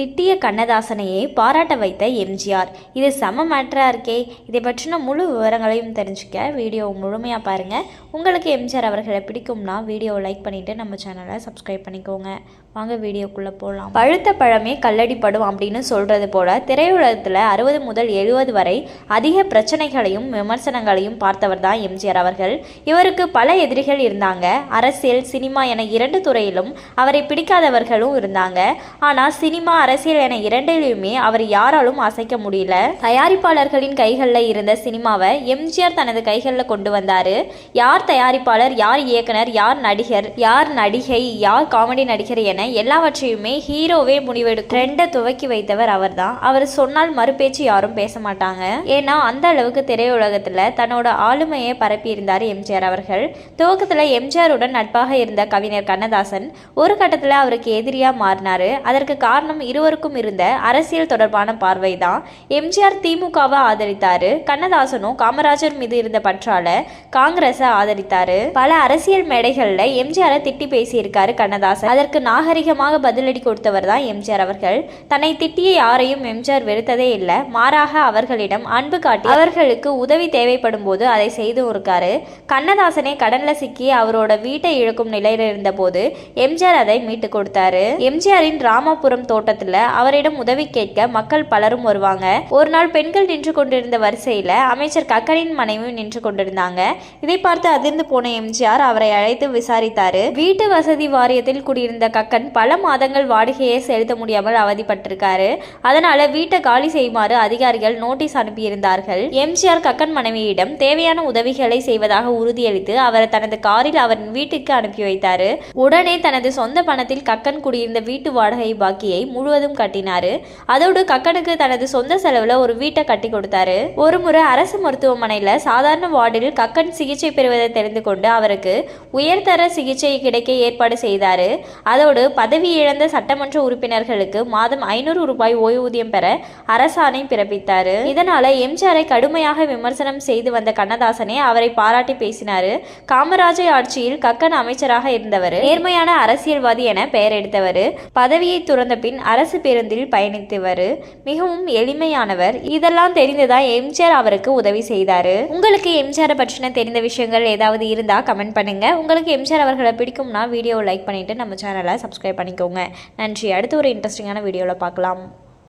திட்டிய கண்ணதாசனையே பாராட்ட வைத்த எம்ஜிஆர். இது சம மேட்டராக இருக்கே. இதை பற்றின முழு விவரங்களையும் தெரிஞ்சுக்க வீடியோ முழுமையாக பாருங்கள் உங்களுக்கு எம்ஜிஆர் அவர்களை பிடிக்கும்னா வீடியோவை லைக் பண்ணிவிட்டு நம்ம சேனலை சப்ஸ்கிரைப் பண்ணிக்கோங்க. வாங்க வீடியோக்குள்ளே போகலாம் பழுத்த பழமே கல்லடிப்படும் அப்படின்னு சொல்கிறது போல் திரையுலகத்தில் அறுபது முதல் எழுபது வரை அதிக பிரச்சனைகளையும் விமர்சனங்களையும் பார்த்தவர் தான் எம்ஜிஆர் அவர்கள். இவருக்கு பல எதிரிகள் இருந்தாங்க. அரசியல் சினிமா என இரண்டு துறையிலும் அவரை பிடிக்காதவர்களும் இருந்தாங்க. ஆனால் சினிமா அரசியல் என இரண்டிலையுமே அவர் யாராலும் அசைக்க முடியல. தயாரிப்பாளர்களின் கைகளில் இருந்த சினிமாவை எம்ஜிஆர் தனது கைகளில் கொண்டு வந்தார். யார் தயாரிப்பாளர் யார் இயக்குனர் யார் நடிகர் யார் நடிகை யார் காமெடி நடிகர் என எல்லாவற்றையுமே ஹீரோவே முடிவெடு ட்ரெண்டை துவக்கி வைத்தவர் அவர்தான். அவர் சொன்னால் மறுபேச்சு யாரும் பேச மாட்டாங்க. ஏன்னா அந்த அளவுக்கு திரையுலகத்தில் தன்னோட ஆளுமையை பரப்பியிருந்தார் எம்ஜிஆர் அவர்கள். துவக்கத்தில் எம்ஜிஆருடன் நட்பாக இருந்த கவிஞர் கண்ணதாசன் ஒரு கட்டத்தில் அவருக்கு எதிரியாக மாறினாரு. அதற்கு காரணம் இருவருக்கும் இருந்த அரசியல் தொடர்பான பார்வை தான் எம்ஜிஆர் திமுகவை ஆதரித்தாரு. கண்ணதாசனும் காமராஜர் மீது இருந்த பற்றால காங்கிரஸை ஆதரித்தாரு. பல அரசியல் மேடைகளில் எம்ஜிஆரை திட்டி பேசியிருக்காரு கண்ணதாசன். அதற்கு நாகரிகமாக பதிலடி கொடுத்தவர் தான் எம்ஜிஆர் அவர்கள். தன்னை திட்டிய யாரையும் எம்ஜிஆர் வெறுத்ததே இல்லை. மாறாக அவர்களிடம் அன்பு காட்டி அவர்களுக்கு உதவி தேவைப்படும் போது அதை செய்து இருக்காரு கண்ணதாசனே கடல்ல சிக்கி அவரோட வீட்டை இழக்கும் நிலையில் இருந்தபோது எம்ஜிஆர் அதை மீட்டு கொடுத்தாரு. எம்ஜிஆரின் ராமபுரம் தோட்டத்துல அவரிடம் உதவி கேட்க மக்கள் பலரும் வருவாங்க. ஒரு நாள் பெண்கள் நின்று கொண்டிருந்த வரிசையில அமைச்சர் கக்கனின் மனைவி நின்று கொண்டிருந்தாங்க. இதை பார்த்து அதிர்ந்து போன எம்ஜிஆர் அவரை அழைத்து விசாரித்தாரு. வீட்டு வசதி வாரியத்தில் குடியிருந்த கக்கன் பல மாதங்கள் வாடகையை செலுத்த முடியாமல் அவதிப்பட்டிருக்காரு. அதனால வீட்டை காலி செய்யுமாறு அதிகாரிகள் நோட்டீஸ் அனுப்பியிருந்தார்கள். எம்ஜிஆர் கக்கன் மனைவியிடம் தேவையான உதவிகளை செய்வதாக உறுதியளித்து அவரை தனது காரில் அவரின் வீட்டுக்கு அனுப்பி வைத்தாரு. உடனே தனது சொந்த பணத்தில் கக்கன் குடியிருந்த வீட்டு வாடகை பாக்கியை முழு முழுவதும் கட்டினாரு. அதோடு கக்கனுக்கு தனது சொந்த செலவுல ஒரு வீட்டை கட்டி கொடுத்தாரு. ஒரு முறை அரசு மருத்துவமனையில சாதாரண வார்டில் கக்கன் சிகிச்சை பெறுவதை தெரிந்து கொண்டு அவருக்கு உயர்தர சிகிச்சை கிடைக்க ஏற்பாடு செய்தாரு. அதோடு பதவி இழந்த சட்டமன்ற உறுப்பினர்களுக்கு மாதம் ஐநூறு ரூபாய் ஓய்வூதியம் பெற அரசாணை பிறப்பித்தாரு. இதனால எம்ஜிஆரை கடுமையாக விமர்சனம் செய்து வந்த கண்ணதாசனே அவரை பாராட்டி பேசினாரு. காமராஜர் ஆட்சியில் கக்கன் அமைச்சராக இருந்தவர். நேர்மையான அரசியல்வாதி என பெயர் எடுத்தவர். பதவியை துறந்த பின் அரசு பேருந்தில் பயணித்தவர். மிகவும் எளிமையானவர். இதெல்லாம் தெரிந்துதான் எம்ஜிஆர் அவருக்கு உதவி செய்தாரு? உங்களுக்கு எம்ஜிஆரை பற்றின தெரிந்த விஷயங்கள் ஏதாவது இருந்தா கமெண்ட் பண்ணுங்க. உங்களுக்கு எம்ஜிஆர் அவர்களை பிடிக்கும்னா வீடியோவை லைக் பண்ணிட்டு நம்ம சேனலை சப்ஸ்கிரைப் பண்ணிக்கோங்க. நன்றி. அடுத்து ஒரு இன்ட்ரெஸ்டிங்கான வீடியோவில் பார்க்கலாம்.